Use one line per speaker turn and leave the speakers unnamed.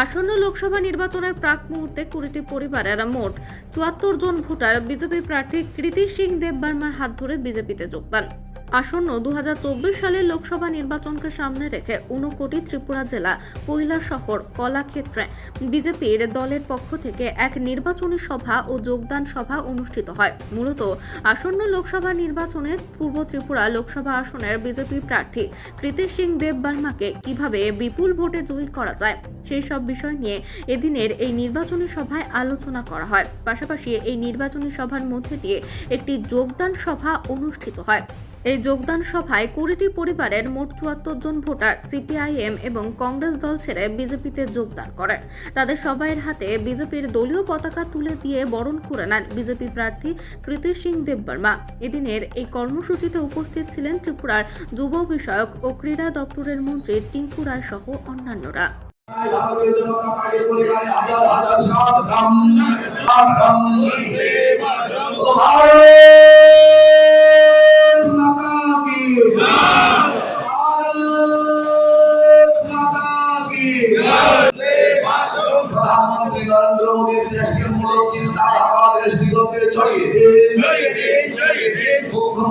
আসন্ন লোকসভা নির্বাচনের প্রাক মুহূর্তে কুড়িটি পরিবারের মোট চুয়াত্তর জন ভোটার। বিজেপি প্রার্থী কৃতি সিং দেববর্মার হাত ধরে বিজেপিতে যোগদান। আসন্ন দুহাজার চব্বিশ সালের লোকসভা নির্বাচনকে সামনে রেখে ঊনকোটি ত্রিপুরা জেলা, পহিলা শহর, কলাক্ষেত্রে বিজেপির দলের পক্ষ থেকে এক নির্বাচনী সভা ও যোগদান সভা অনুষ্ঠিত হয়। মূলত আসন্ন লোকসভা নির্বাচনের পূর্ব ত্রিপুরা লোকসভা আসনের বিজেপি প্রার্থী কৃতি সিং দেববর্মাকে কীভাবে বিপুল ভোটে জয়ী করা যায়? সেই সব বিষয় নিয়ে এদিনের এই নির্বাচনী সভায় আলোচনা করা হয়। পাশাপাশি এই নির্বাচনী সভার মধ্যে দিয়ে একটি যোগদান সভা অনুষ্ঠিত হয়। এই যোগদান সভায় কুড়িটি পরিবারের মোট চুয়াত্তর জন ভোটার, সিপিআইএম এবং কংগ্রেস দল ছেড়ে বিজেপিতে যোগদান করেন তাদের সবাইয়ের হাতে বিজেপির দলীয় পতাকা তুলে দিয়ে বরণ করে নেন বিজেপি প্রার্থী কৃতি সিং দেববর্মা। এদিনের এই কর্মসূচিতে উপস্থিত ছিলেন ত্রিপুরার যুব বিষয়ক ও ক্রীড়া দপ্তরের মন্ত্রী টিঙ্কু রায় সহ অন্যান্যরা।
ভারতীয় জনতা পার্টির পরিবারে হাজার হাজার সাবধান সাবধান ও ভারত মাতা কি ভারত মাতা কি প্রধানমন্ত্রী নরেন্দ্র মোদীর দেশকে মূলক চিন্তাধারা দেশ দিগকে ছড়িয়ে দিন। মুখ্যমন্ত্রী